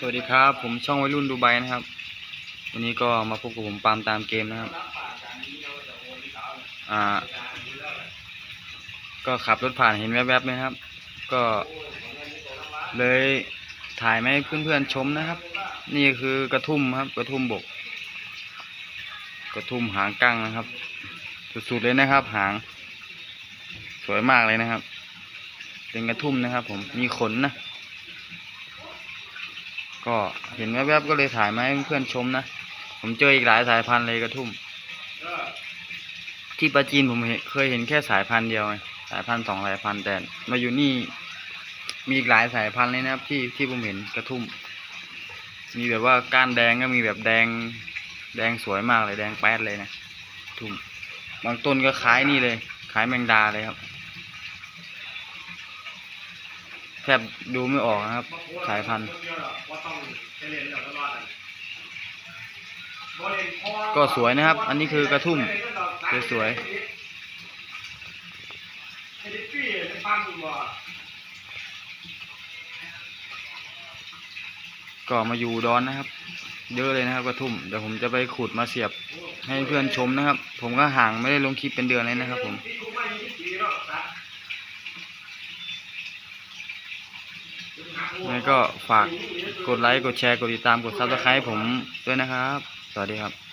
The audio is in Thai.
สวัสดีครับ ผมช่องวัยรุ่นดูไบนะครับ วันนี้ก็มาพบกับผมปามตามเกมนะครับ อ่า ก็ขับรถผ่านเห็นแวบๆไหมครับ ก็เลยถ่ายมาให้เพื่อนๆชมนะครับ นี่คือกระทุ่มครับ กระทุ่มบก กระทุ่มหางกั้งนะครับ สุดๆเลยนะครับ หาง สวยมากเลยนะครับ เป็นกระทุ่มนะครับ ผมมีขนนะ ก็เห็นแวบๆก็เลยถ่ายมาให้เพื่อนชมนะ ผมเจออีกหลายสายพันธุ์เลยกระทุ่ม ที่ปราจีนผมเห็นเคยเห็นแค่สายพันธุ์เดียวไงสายพันธุ์สองสายพันธุ์แต่มาอยู่นี่มีอีกหลายสายพันธุ์เลยนะครับ ที่ที่ผมเห็นกระทุ่ม มีแบบว่าก้านแดงก็มีแบบแดง แดงสวยมากเลยแดงแป๊ดเลยนะทุ่มบางต้นก็คล้ายนี่เลยคล้ายแมงดาเลยครับแทบดูไม่ออกนะครับ สายพันธุ์ ก็สวยนะครับ อันนี้คือกระทุ่มสวยๆก็มาอยู่ดอนนะครับ เยอะเลยนะครับกระทุ่ม เดี๋ยวผมจะไปขุดมาเสียบให้เพื่อนชมนะครับ ผมก็ห่างไม่ได้ลงคลิปเป็นเดือนเลยนะครับผม งั้นก็ฝากกดไลค์ กดแชร์ กดติดตาม กดซับสไครต์ผมด้วยนะครับ สวัสดีครับ